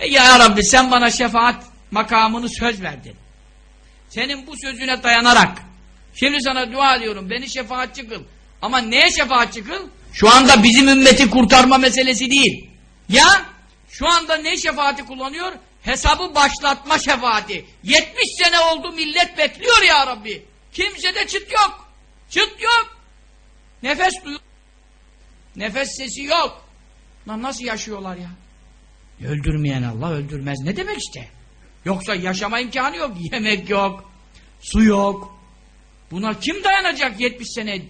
E ya Rabbi sen bana şefaat makamını söz verdin. Senin bu sözüne dayanarak şimdi sana dua ediyorum beni şefaatçi kıl. Ama neye şefaatçi kıl? Şu anda bizim ümmeti kurtarma meselesi değil. Ya şu anda ne şefaati kullanıyor? Hesabı başlatma şefaati. 70 sene oldu millet bekliyor ya Rabbi. Kimsede çıt yok. Çıt yok. Nefes duyuyor. Nefes sesi yok. Lan nasıl yaşıyorlar ya? Öldürmeyen Allah öldürmez. Ne demek işte? Yoksa yaşama imkanı yok. Yemek yok. Su yok. Buna kim dayanacak 70 sene?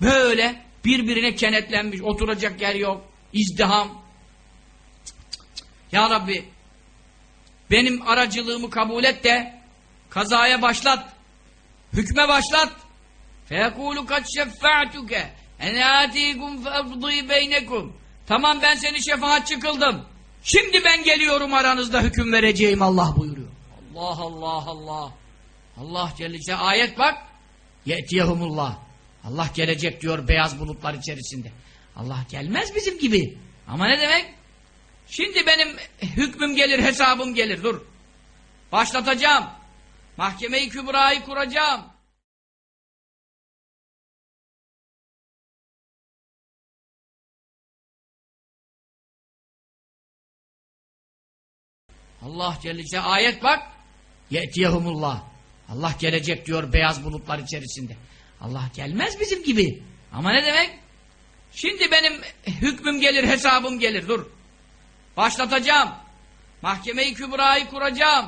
Böyle birbirine kenetlenmiş. Oturacak yer yok. İzdiham. Cık cık cık. Ya Rabbi benim aracılığımı kabul et de kazaya başlat. Hükme başlat. فَيَقُولُ قَدْ شَفَّعْتُكَ اَنَا آتِيكُمْ فَاَفْضِي بَيْنَكُمْ Tamam ben seni şefaatçi kıldım. Şimdi ben geliyorum aranızda hüküm vereceğim Allah buyuruyor. Allah Allah Allah. Allah Celle Celaluhu. Ayet bak. Ye'tiyehumullah. Allah gelecek diyor beyaz bulutlar içerisinde. Allah gelmez bizim gibi. Ama ne demek? Şimdi benim hükmüm gelir, hesabım gelir. Dur. Başlatacağım. Mahkeme-i Kübra'yı kuracağım. Allah Celle. Ayet bak. Ye'tiyehumullah. Allah gelecek diyor beyaz bulutlar içerisinde. Allah gelmez bizim gibi. Ama ne demek? Şimdi benim hükmüm gelir, hesabım gelir. Dur. Başlatacağım. Mahkeme-i Kübra'yı kuracağım.